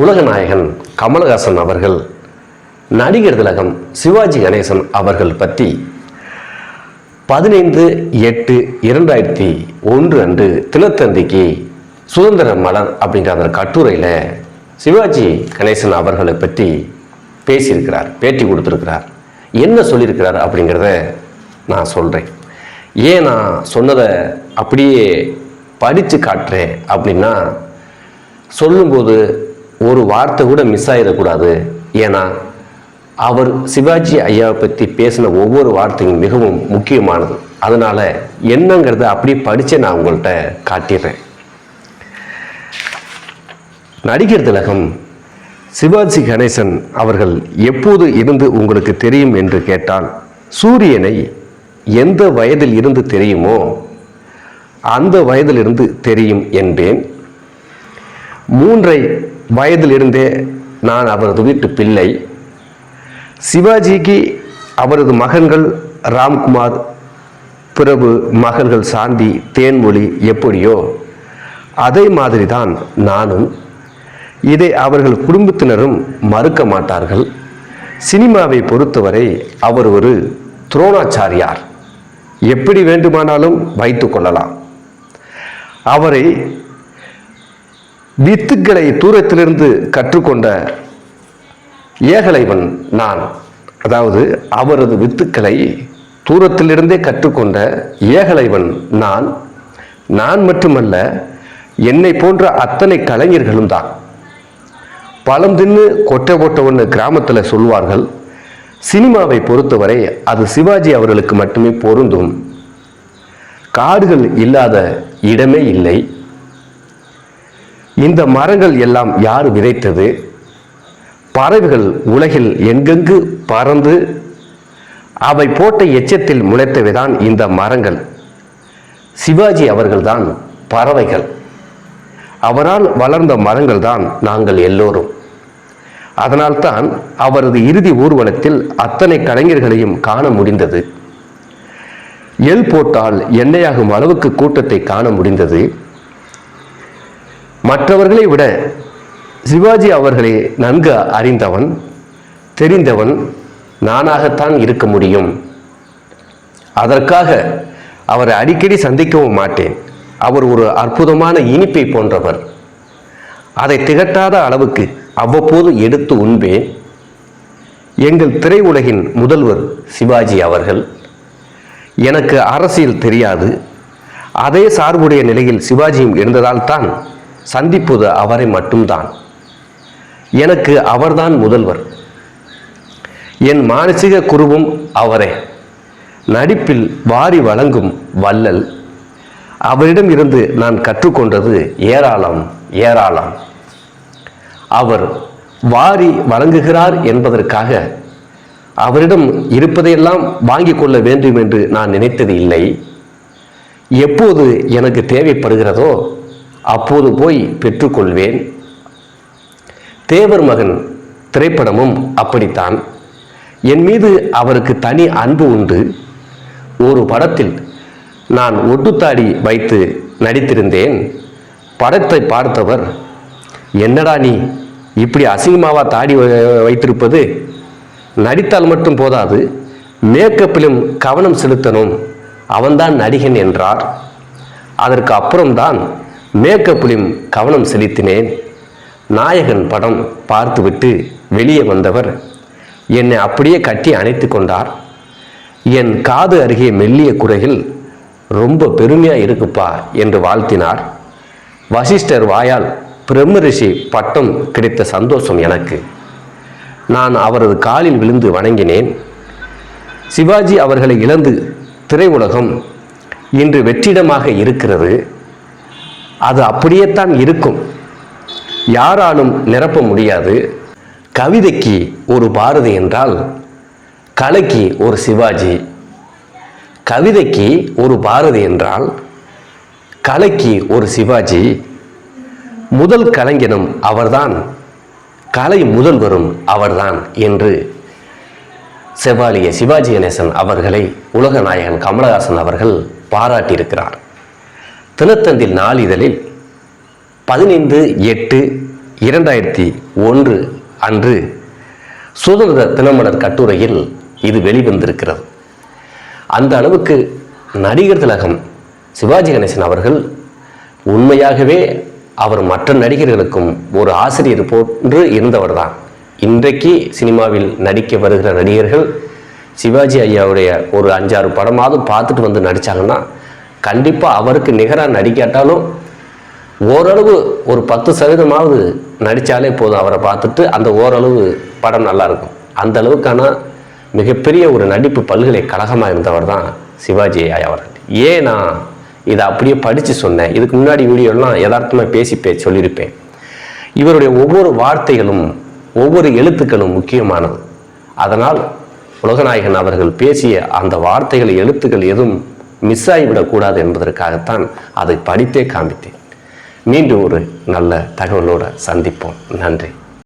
உலகநாயகன் கமலஹாசன் அவர்கள் நடிகர் திலகம் சிவாஜி கணேசன் அவர்கள் பற்றி பதினைந்து எட்டு இரண்டாயிரத்தி ஒன்று அன்று தினத்தந்திக்கு சுதந்திர மலர் அப்படிங்கிற அந்த கட்டுரையில் சிவாஜி கணேசன் அவர்களை பற்றி பேசியிருக்கிறார் பேட்டி கொடுத்துருக்கிறார். என்ன சொல்லியிருக்கிறார் அப்படிங்கிறத நான் சொல்கிறேன் ஏன் நான் சொன்னதை அப்படியே படித்து காட்டுறேன் அப்படின்னா சொல்லும்போது ஒரு வார்த்தை கூட மிஸ் ஆகிடக்கூடாது ஏன்னா அவர் சிவாஜி ஐயாவை பற்றி பேசின ஒவ்வொரு வார்த்தையும் மிகவும் முக்கியமானது. அதனால் என்னங்கிறத அப்படியே படித்து நான் உங்கள்கிட்ட காட்டிடுறேன். நடிகர் திலகம் சிவாஜி கணேசன் அவர்கள் எப்போது இருந்து உங்களுக்கு தெரியும் என்று கேட்டால் சூரியனை எந்த வயதில் இருந்து தெரியுமோ அந்த வயதிலிருந்து தெரியும் என்பேன். மூன்றை வயதிலிருந்தே நான் அவரது வீட்டு பிள்ளை. சிவாஜிக்கு அவரது மகன்கள் ராம்குமார் பிரபு மகள்கள் சாந்தி தேன்மொழி எப்படியோ அதே மாதிரி தான் நானும். இதை அவர்கள் குடும்பத்தினரும் மறுக்க மாட்டார்கள். சினிமாவை பொறுத்தவரை அவர் ஒரு துரோணாச்சாரியார். எப்படி வேண்டுமானாலும் வைத்து கொள்ளலாம். அவரை வித்துக்களை தூரத்திலிருந்து கற்றுக்கொண்ட ஏகலைவன் நான். அதாவது அவரது வித்துக்களை தூரத்திலிருந்தே கற்றுக்கொண்ட ஏகலைவன் நான். நான் மட்டுமல்ல என்னை போன்ற அத்தனை கலைஞர்களும் தான். பழம் தின்னு கொட்டை கொட்டவன்னு ஒன்று கிராமத்தில் சொல்வார்கள் சினிமாவை பொறுத்தவரை அது சிவாஜி அவர்களுக்கு மட்டுமே பொருந்தும். காடுகள் இல்லாத இடமே இல்லை. இந்த மரங்கள் எல்லாம் யார் விதைத்தது? பறவைகள் உலகில் எங்கெங்கு பறந்து அவை போட்ட எச்சத்தில் முளைத்தவைதான் இந்த மரங்கள். சிவாஜி அவர்கள்தான் பறவைகள். அவரால் வளர்ந்த மரங்கள் தான் நாங்கள் எல்லோரும். அதனால்தான் அவரது இறுதி ஊர்வலத்தில் அத்தனை கலைஞர்களையும் காண முடிந்தது. எல் போட்டால் எண்ணெயாகும் அளவுக்கு கூட்டத்தை காண முடிந்தது. மற்றவர்களை விட சிவாஜி அவர்களை நன்கு அறிந்தவன் தெரிந்தவன் நானாகத்தான் இருக்க முடியும். அதற்காக அவரை அடிக்கடி சந்திக்கவும் மாட்டேன். அவர் ஒரு அற்புதமான இனிப்பை போன்றவர். அதை திகட்டாத அளவுக்கு அவ்வப்போது எடுத்து உண்பேன். எங்கள் திரையுலகின் முதல்வர் சிவாஜி அவர்கள் எனக்கு அரசியல் தெரியாது. அதே சார்புடைய நிலையில் சிவாஜியும் இருந்ததால் தான் சந்திப்பது அவரை மட்டும்தான். எனக்கு அவர்தான் முதல்வர். என் மானசீக குருவும் அவரே. நடிப்பில் வாரி வழங்கும் வள்ளல். அவரிடம் இருந்து நான் கற்றுக்கொண்டது ஏராளம் ஏராளம். அவர் வாரி வழங்குகிறார் என்பதற்காக அவரிடம் இருப்பதையெல்லாம் வாங்கிக் கொள்ள வேண்டும் என்று நான் நினைத்தது இல்லை. எப்போது எனக்கு தேவைப்படுகிறதோ அப்போது போய் பெற்றுக்கொள்வேன். தேவர் மகன் திரைப்படமும் அப்படித்தான். என் மீது அவருக்கு தனி அன்பு உண்டு. ஒரு படத்தில் நான் ஒட்டுத்தாடி வைத்து நடித்திருந்தேன். படத்தை பார்த்தவர் என்னடா நீ இப்படி அசிங்கமாவா தாடி வை- வைத்திருப்பது? நடித்தால் மட்டும் போதாது. மேக்கப்பிலும் கவனம் செலுத்தணும். அவன்தான் நடிகன் என்றார். அதற்கு அப்புறம்தான் மேக்கப்பிலும் கவனம் செலுத்தினேன். நாயகன் படம் பார்த்துவிட்டு வெளியே வந்தவர் என்னை அப்படியே கட்டி அணைத்து கொண்டார். என் காது அருகே மெல்லிய குறையில் ரொம்ப பெருமையாக இருக்குப்பா என்று வாழ்த்தினார். வசிஷ்டர் வாயால் பிரம்ம ரிஷி பட்டம் கிடைத்த சந்தோஷம் எனக்கு. நான் அவரது காலில் விழுந்து வணங்கினேன். சிவாஜி அவர்களை இழந்து திரையுலகம் இன்று வெற்றிடமாக இருக்கிறது. அது அப்படியேத்தான் இருக்கும். யாராலும் நிரப்ப முடியாது. கவிதைக்கு ஒரு பாரதி என்றால் கலைக்கு ஒரு சிவாஜி. கவிதைக்கு ஒரு பாரதி என்றால் கலைக்கு ஒரு சிவாஜி. முதல் கலைஞனும் அவர்தான். கலை முதல்வரும் அவர்தான் என்று செவாலிய சிவாஜி கணேசன் அவர்களை உலக நாயகன் கமலஹாசன் அவர்கள் பாராட்டியிருக்கிறார். தினத்தந்தில் நாளிதழில் பதினைந்து எட்டு இரண்டாயிரத்தி ஒன்று அன்று சுதந்திர தினமலர் கட்டுரையில் இது வெளிவந்திருக்கிறது. அந்த அளவுக்கு நடிகர் திலகம் சிவாஜி கணேசன் அவர்கள் உண்மையாகவே அவர் மற்ற நடிகர்களுக்கும் ஒரு ஆசிரியர் போன்று இருந்தவர் தான் இன்றைக்கு சினிமாவில் நடிக்க வருகிற நடிகர்கள் சிவாஜி ஐயாவுடைய ஒரு அஞ்சாறு படமாவது பார்த்துட்டு வந்து நடித்தாங்கன்னா கண்டிப்பாக அவருக்கு நிகராக நடிக்காட்டாலும் ஓரளவு ஒரு பத்து சதவீதமாவது நடித்தாலே போதும் அவரை பார்த்துட்டு அந்த ஓரளவு படம் நல்லாயிருக்கும் அந்த அளவுக்கான மிகப்பெரிய ஒரு நடிப்பு பல்கலைக்கழகமாக இருந்தவர் தான் சிவாஜி ஐயா அவர்கள். ஏன் நான் இதை அப்படியே படித்து சொன்னேன். இதுக்கு முன்னாடி வீடியோலாம் யதார்த்தமாக பேசி பே சொல்லியிருப்பேன். இவருடைய ஒவ்வொரு வார்த்தைகளும் ஒவ்வொரு எழுத்துக்களும் முக்கியமானது. அதனால் உலகநாயகன் அவர்கள் பேசிய அந்த வார்த்தைகள் எழுத்துக்கள் எதுவும் மிஸ் ஆகிவிடக்கூடாது என்பதற்காகத்தான் அதை படித்தே காண்பித்தேன். மீண்டும் ஒரு நல்ல தகவலோடு சந்திப்போம். நன்றி.